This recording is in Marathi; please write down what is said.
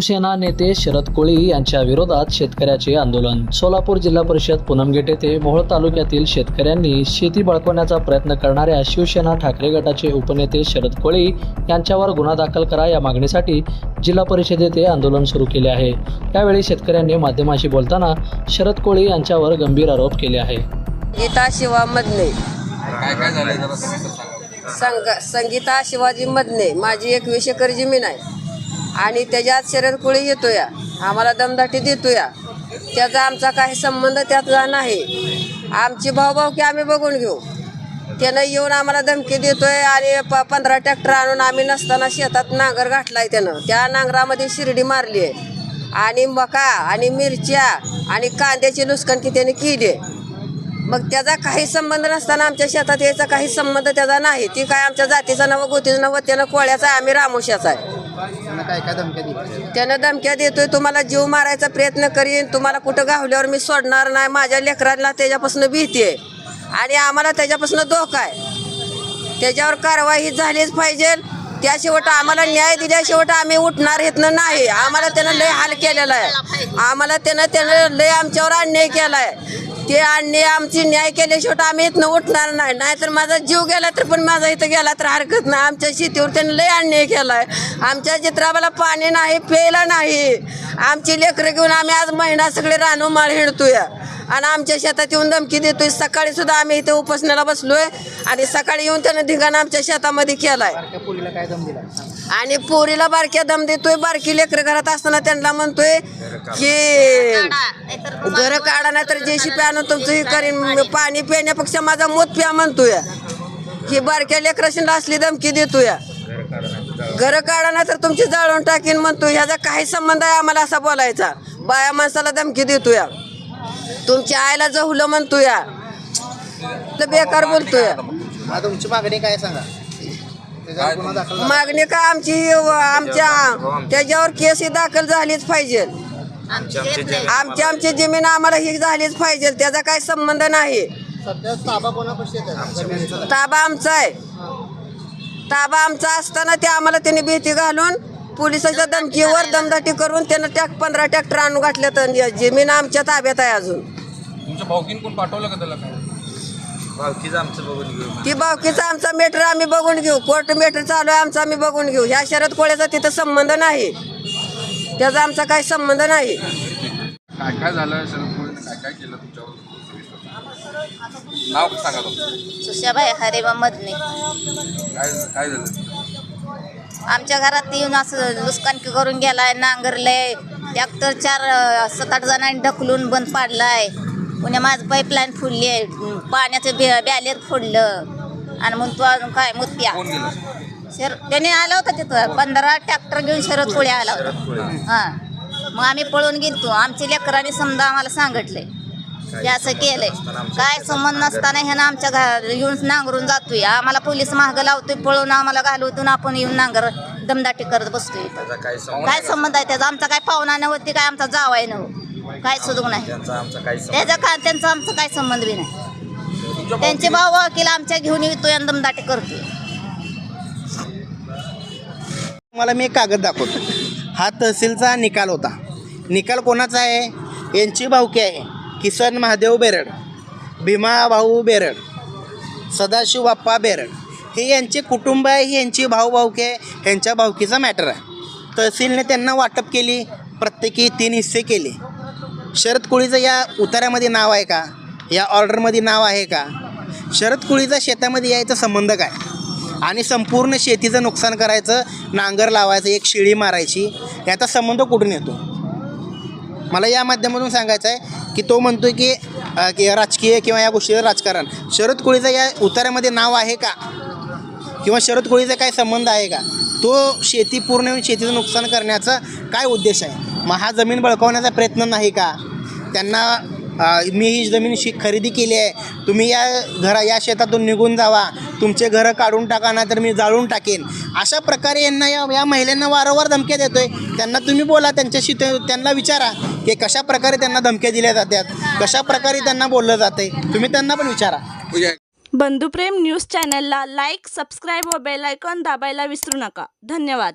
शिवसेना नेते शरद कोळी यांच्या विरोधात शेतकऱ्याचे आंदोलन. सोलापूर जिल्हा परिषद पूनमगेट येथे मोहोळ तालुक्यातील शेतकऱ्यांनी शेती बळकवण्याचा प्रयत्न करणाऱ्या शिवसेना ठाकरे गटाचे उपनेते शरद कोळी यांच्यावर गुन्हा दाखल करा या मागणीसाठी जिल्हा परिषद येथे आंदोलन सुरू केले आहे. त्यावेळी शेतकऱ्यांनी माध्यमाशी बोलताना शरद कोळी यांच्यावर गंभीर आरोप केले आहे. गीता शिवा संगीता शिवाजी मधने माझी एकवीस एकर जमीन आहे आणि त्याच्यात शरद कुळी येतो या आम्हाला दमदाटी देतो या त्याचा आमचा काही संबंध त्यातला नाही. आमची भाऊभाऊकी आम्ही बघून घेऊ. त्यानं येऊन आम्हाला धमकी देतोय आणि प पंधरा ट्रॅक्टर आणून आम्ही नसताना शेतात नांगर घातलाय त्यानं. त्या नांगरामध्ये शिर्डी मारली आहे आणि मका आणि मिरच्या आणि कांद्याची नुकसानकी त्याने केली आहे मग त्याचा काही संबंध नसताना आमच्या शेतात यायचा काही संबंध त्याचा नाही. ती काय आमच्या जातीचा नवं गोतीचं नवं त्यानं कोळ्याचा आहे. आम्ही रामोशाचा आहे. त्यांना काय काय धमक्या दिल्या त्यानं धमक्या देतोय तुम्हाला जीव मारायचा प्रयत्न करीन तुम्हाला कुठं गावल्यावर मी सोडणार नाही माझ्या लेकरांना त्याच्यापासून भीती आहे. आणि आम्हाला त्याच्यापासून धोका आहे. त्याच्यावर कारवाई ही झालीच पाहिजे त्या शेवट आम्हाला न्याय दिल्या शेवट आम्ही उठणार येतनं नाही. आम्हाला त्यानं लय हाल केलेला आहे. आम्हाला त्यानं त्यानं लय आमच्यावर अन्याय केला आहे ते अन्याय आमची न्याय केल्या शेवट आम्ही इथनं उठणार नाही. नाहीतर माझा जीव गेला तर पण माझा इथं गेला तर हरकत नाही. आमच्या शेतीवर त्यानं लय अन्याय केला आहे आमच्या चित्राबाला पाणी नाही प्यायला नाही. आमची लेकरं घेऊन आम्ही आज महिना सगळे रानो माळ हिंडतोय. आणि आमच्या शेतात येऊन धमकी देतोय. सकाळी सुद्धा आम्ही इथे उपासण्याला बसलोय आणि सकाळी येऊन त्यानं धिगाणा आमच्या शेतामध्ये केलाय. आणि पोरीला बारक्या दम देतोय. बारकी लेकरं घरात असताना त्यांना म्हणतोय की घर काढा. नाही तर जेसीपी आणून तुमचं हे करीन. पाणी पिण्यापेक्षा माझा मोत प्या म्हणतोय. की बारक्या लेकराशीला असली धमकी देतोय. घर काढा नाही तर तुमची जाळून टाकीन म्हणतोय. ह्याचा काही संबंध आहे आम्हाला असा बोलायचा. बाया माणसाला धमकी देतोय. तुमच्या आईला जहुलं म्हणतोय. तर बेकार बोलतोय. आता तुमची मागणी काय सांगा? त्याच्यावर गुन्हा दाखल झाला. मागणी का आमची? आमच्या त्याच्यावर केस ही दाखल झालीच पाहिजे आमची आमची जमीन आम्हाला ही झालीच पाहिजे. त्याचा काही संबंध नाही. ताबा आमचा आहे. ताबा आमचा असताना ते आम्हाला त्यांनी भीती घालून पोलिसाच्या धमकीवर दमदाटी करून त्यानं टॅक पंधरा ट्रॅक्टर आणून घातल्या तर जमीन आमच्या ताब्यात आहे अजून. तुमच्या भाऊकीन कोण पाठवलं का त्याला काय? भावकीचं आमचं बघून घेऊ ती बावकीचा आमचा मेटर आम्ही बघून घेऊ. कोर्ट मेटर चालू आहे आमचा आम्ही बघून घेऊ. ह्या शरद कोळ्याचा तिथं संबंध नाही. त्याचा आमचा काही संबंध नाही. काय काय झालं शरद काय काय केलं तुमच्यावर? सविस्तर. नाव सांगा तुमचं. सुशाबाई हरेबा मधने काय काय झालं? आमच्या घरात येऊन असं लुस्कानकी करून गेलाय नांगरलंय. ट्रॅक्टर चार अं, सात आठ जणांनी ढकलून बंद पाडलाय. पुण्या माझं पाईपलाईन फुडली आहे. पाण्याचं बॅ बॅलेर फोडलं. आणि मग तू अजून काय मुत्या कोण गेलं? शर त्याने आला होता तिथं. पंधरा ट्रॅक्टर घेऊन शरद कोळी आला होता. हां. मग आम्ही पळून गेलतो. आमच्या लेकरांनी समजा आम्हाला सांगितलंय. हे असं केलंय. काय संबंध नसताना ह्यानं आमच्या घा येऊन नांगरून जातोय. आम्हाला पोलीस महाग लावतोय. पळून आम्हाला घालवतून आपण येऊन नांगर दमदाटी करत बसतोय इथं. काय संबंध काय संबंध आहे त्याचा? आमचा काय पाहुणा नव्हती काय आमचा जावाय नव्हतं काय सुधू नाही. त्यांचा आमचा काही संबंध? त्याचा काय त्यांचा आमचा काय संबंध बी नाही. त्यांचे भाऊ वकील आमच्या घेऊन येतोय आणि दमदाटी करतोय. तुम्हाला मी एक कागद दाखवतो. हा तहसीलचा निकाल होता. निकाल कोणाचा आहे? यांची भाऊकी आहे. किसन महादेव बेरड भीमा भाऊ बेरड सदाशिव बाप्पा बेरड. हे यांचे कुटुंब आहे ही यांची भाऊ भाऊकी आहे ह्यांच्या भाऊकीचा मॅटर आहे. तहसीलने त्यांना वाटप केली प्रत्येकी तीन हिस्से केले. शरद कुळीचं या उतार्यामध्ये नाव आहे का? या ऑर्डरमध्ये नाव आहे का? शरद कुळीचा शेतामध्ये यायचा संबंध काय? आणि संपूर्ण शेतीचं नुकसान करायचं नांगर लावायचं एक शिळी मारायची याचा संबंध कुठून येतो? मला या माध्यमातून सांगायचं आहे की तो म्हणतो की की राजकीय किंवा या गोष्टीचं राजकारण. शरद कोळीचं या उतार्यामध्ये नाव आहे का? किंवा शरद कोळीचा काय संबंध आहे का? तो शेती पूर्ण येऊन शेतीचं नुकसान करण्याचा काय उद्देश आहे? मग हा जमीन बळकावण्याचा प्रयत्न नाही का? त्यांना मी ही जमीन शि खरेदी केली आहे. तुम्ही या घरा या शेतातून निघून जावा. तुमचे घरं काढून टाका ना तर मी जाळून टाकेन. अशा प्रकारे यांना या या महिलांना वारंवार धमक्या देतो आहे त्यांना तुम्ही बोला त्यांच्याशी ते त्यांना विचारा की कशा प्रकारे त्यांना धमक्या दिल्या जातात कशा प्रकारे त्यांना बोललं जाते तुम्ही त्यांना पण विचारा. बंधुप्रेम न्यूज चॅनलला लाईक सबस्क्राईब व बेलायकॉन दाबायला विसरू नका. धन्यवाद.